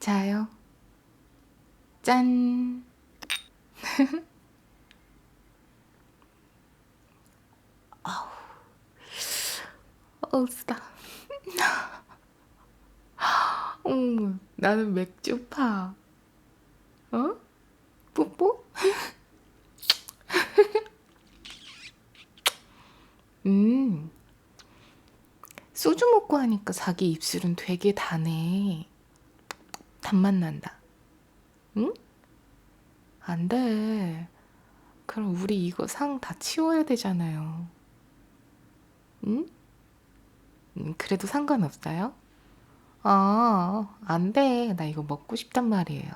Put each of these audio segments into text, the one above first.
자요. 짠. 아우, 쓰다. 음, 나는 맥주파. 어? 뽀뽀? 음. 소주 먹고 하니까 자기 입술은 되게 다네. 단맛 난다. 응? 안 돼. 그럼 우리 이거 상 다 치워야 되잖아요. 응? 음, 그래도 상관없어요? 아, 안 돼. 나 이거 먹고 싶단 말이에요.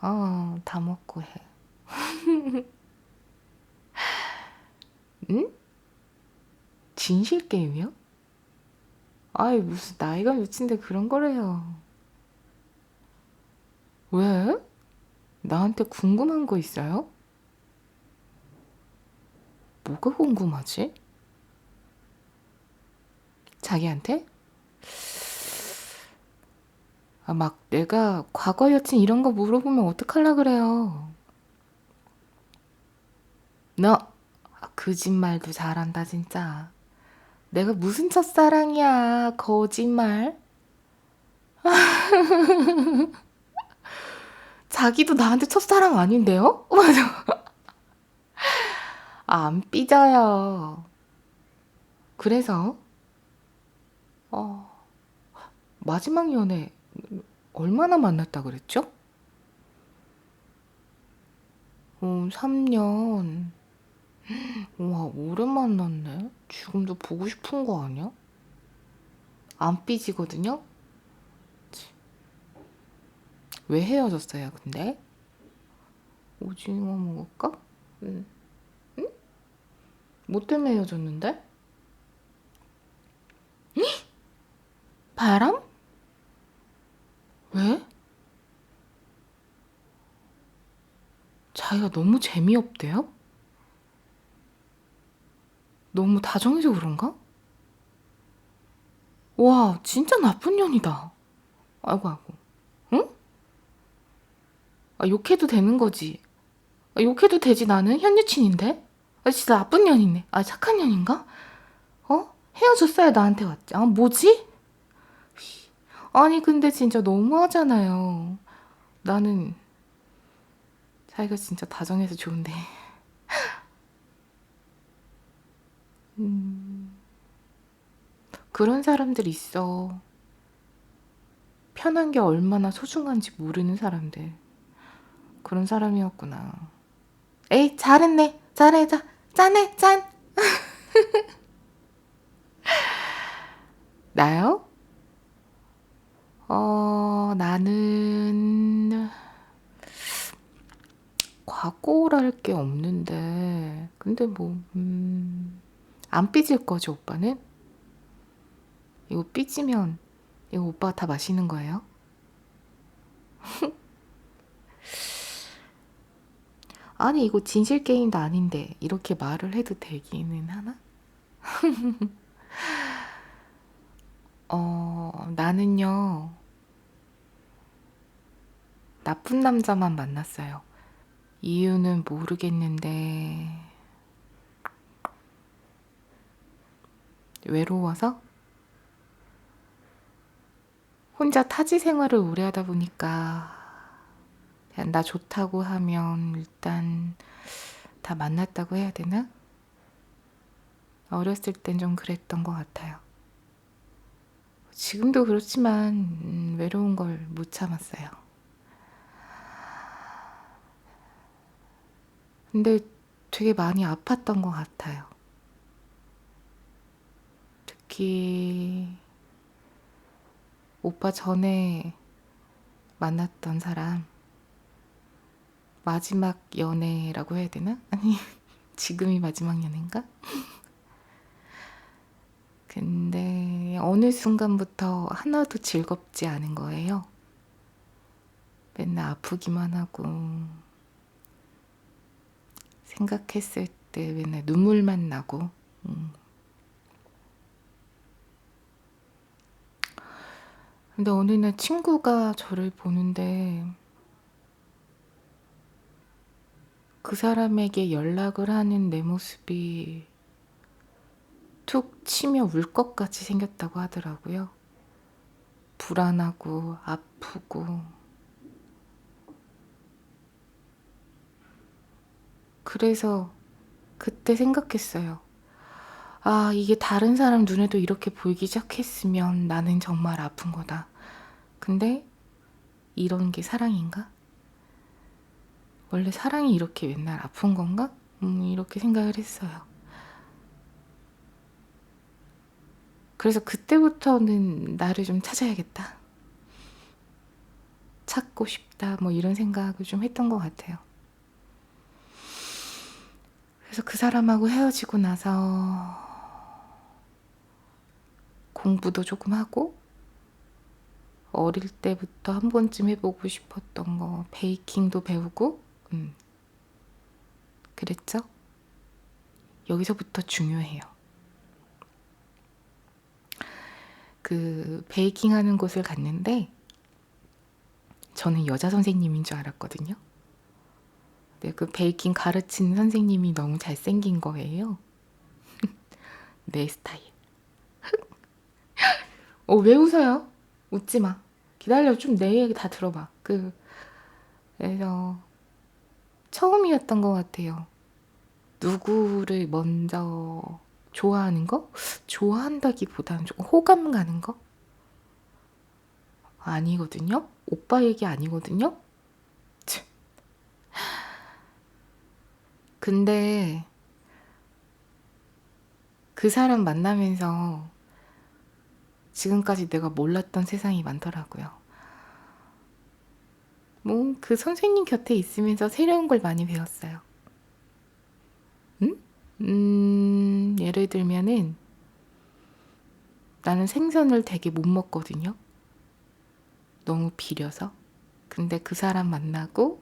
어, 다 먹고 해. 응? 진실 게임이요? 아이, 무슨 나이가 몇인데 그런 거래요. 왜? 나한테 궁금한 거 있어요? 뭐가 궁금하지? 자기한테? 아, 막 내가 과거 여친 이런 거 물어보면 어떡할라 그래요. 너 아, 거짓말도 잘한다 진짜. 내가 무슨 첫사랑이야 거짓말. 자기도 나한테 첫사랑 아닌데요? 맞아. 아, 안 삐져요. 그래서 어, 마지막 연애 얼마나 만났다 그랬죠? 어, 3년. 와, 오래 만났네. 지금도 보고 싶은 거 아니야? 안 삐지거든요? 치. 왜 헤어졌어요, 근데? 오징어 먹을까? 응. 응? 뭐 때문에 헤어졌는데? 헉! 바람? 왜? 자기가 너무 재미없대요? 너무 다정해서 그런가? 와, 진짜 나쁜 년이다. 아이고, 아이고. 응? 아, 욕해도 되는 거지. 아, 욕해도 되지, 나는. 현 여친인데? 아, 진짜 나쁜 년이네. 아, 착한 년인가? 어? 헤어졌어야 나한테 왔지. 아, 뭐지? 아니, 근데 진짜 너무하잖아요. 나는 자기가 진짜 다정해서 좋은데. 그런 사람들 있어. 편한 게 얼마나 소중한지 모르는 사람들. 그런 사람이었구나. 에이, 잘했네. 잘해, 자, 짠해, 짠. 나요? 어, 나는 과거랄 게 없는데, 근데 뭐, 음, 안 삐질 거죠, 오빠는? 이거 삐지면, 이거 오빠가 다 마시는 거예요? 아니, 이거 진실 게임도 아닌데, 이렇게 말을 해도 되기는 하나? 어, 나는요, 나쁜 남자만 만났어요. 이유는 모르겠는데, 외로워서? 혼자 타지 생활을 오래 하다 보니까, 그냥 나 좋다고 하면 일단 다 만났다고 해야 되나? 어렸을 땐 좀 그랬던 것 같아요. 지금도 그렇지만 음, 외로운 걸 못 참았어요. 근데 되게 많이 아팠던 것 같아요. 특히 오빠 전에 만났던 사람 마지막 연애라고 해야 되나? 아니 지금이 마지막 연애인가? 근데 어느 순간부터 하나도 즐겁지 않은 거예요. 맨날 아프기만 하고 생각했을 때 맨날 눈물만 나고 음. 근데 어느 날 친구가 저를 보는데 그 사람에게 연락을 하는 내 모습이 툭 치며 울 것같이 생겼다고 하더라고요. 불안하고 아프고 그래서 그때 생각했어요. 아, 이게 다른 사람 눈에도 이렇게 보이기 시작했으면 나는 정말 아픈 거다. 근데 이런 게 사랑인가? 원래 사랑이 이렇게 맨날 아픈 건가? 음, 이렇게 생각을 했어요. 그래서 그때부터는 나를 좀 찾아야겠다. 찾고 싶다. 뭐 이런 생각을 좀 했던 것 같아요. 그래서 그 사람하고 헤어지고 나서 공부도 조금 하고 어릴 때부터 한 번쯤 해보고 싶었던 거 베이킹도 배우고 음. 그랬죠? 여기서부터 중요해요. 그 베이킹 하는 곳을 갔는데 저는 여자 선생님인 줄 알았거든요. 근데 그 베이킹 가르치는 선생님이 너무 잘생긴 거예요. 내 스타일. 어, 왜 웃어요? 웃지 마. 기다려. 좀 내 얘기 다 들어봐. 그, 그래서, 처음이었던 것 같아요. 누구를 먼저 좋아하는 거? 좋아한다기보다는 조금 호감 가는 거? 아니거든요? 오빠 얘기 아니거든요? 참. 근데, 그 사람 만나면서 지금까지 내가 몰랐던 세상이 많더라고요. 뭐, 그 선생님 곁에 있으면서 새로운 걸 많이 배웠어요. 응? 음, 예를 들면은, 나는 생선을 되게 못 먹거든요. 너무 비려서. 근데 그 사람 만나고,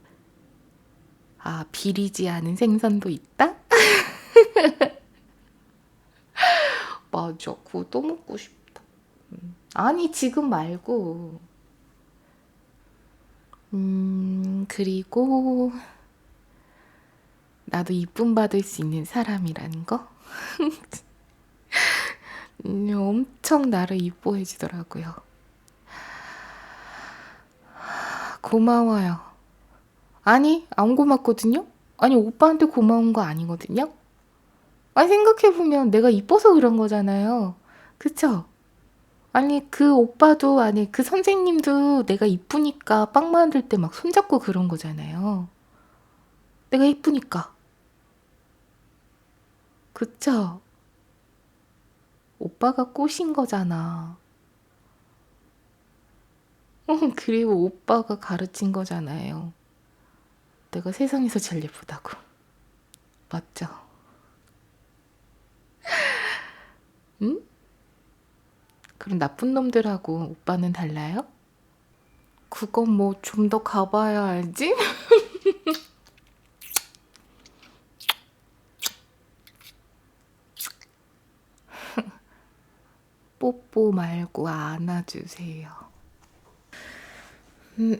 아, 비리지 않은 생선도 있다? 맞아. 그거 또 먹고 싶다. 음. 아니, 지금 말고. 음, 그리고, 나도 이쁨 받을 수 있는 사람이라는 거? 음, 엄청 나를 이뻐해 주더라고요. 고마워요. 아니, 안 고맙거든요? 아니, 오빠한테 고마운 거 아니거든요? 아니, 생각해보면 내가 이뻐서 그런 거잖아요. 그쵸? 아니, 그 오빠도, 아니, 그 선생님도 내가 이쁘니까 빵 만들 때 막 손잡고 그런 거잖아요. 내가 이쁘니까. 그쵸? 오빠가 꼬신 거잖아. 그리고 오빠가 가르친 거잖아요. 내가 세상에서 제일 예쁘다고. 맞죠? 응? 그럼 나쁜 놈들하고 오빠는 달라요? 그건 뭐 좀 더 가봐야 알지? 뽀뽀 말고 안아주세요. 음.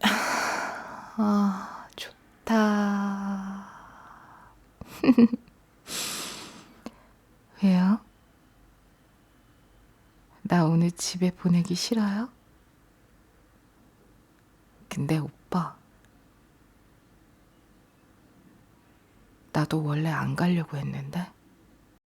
아, 좋다. 왜요? 나 오늘 집에 보내기 싫어요? 근데 오빠, 나도 원래 안 가려고 했는데.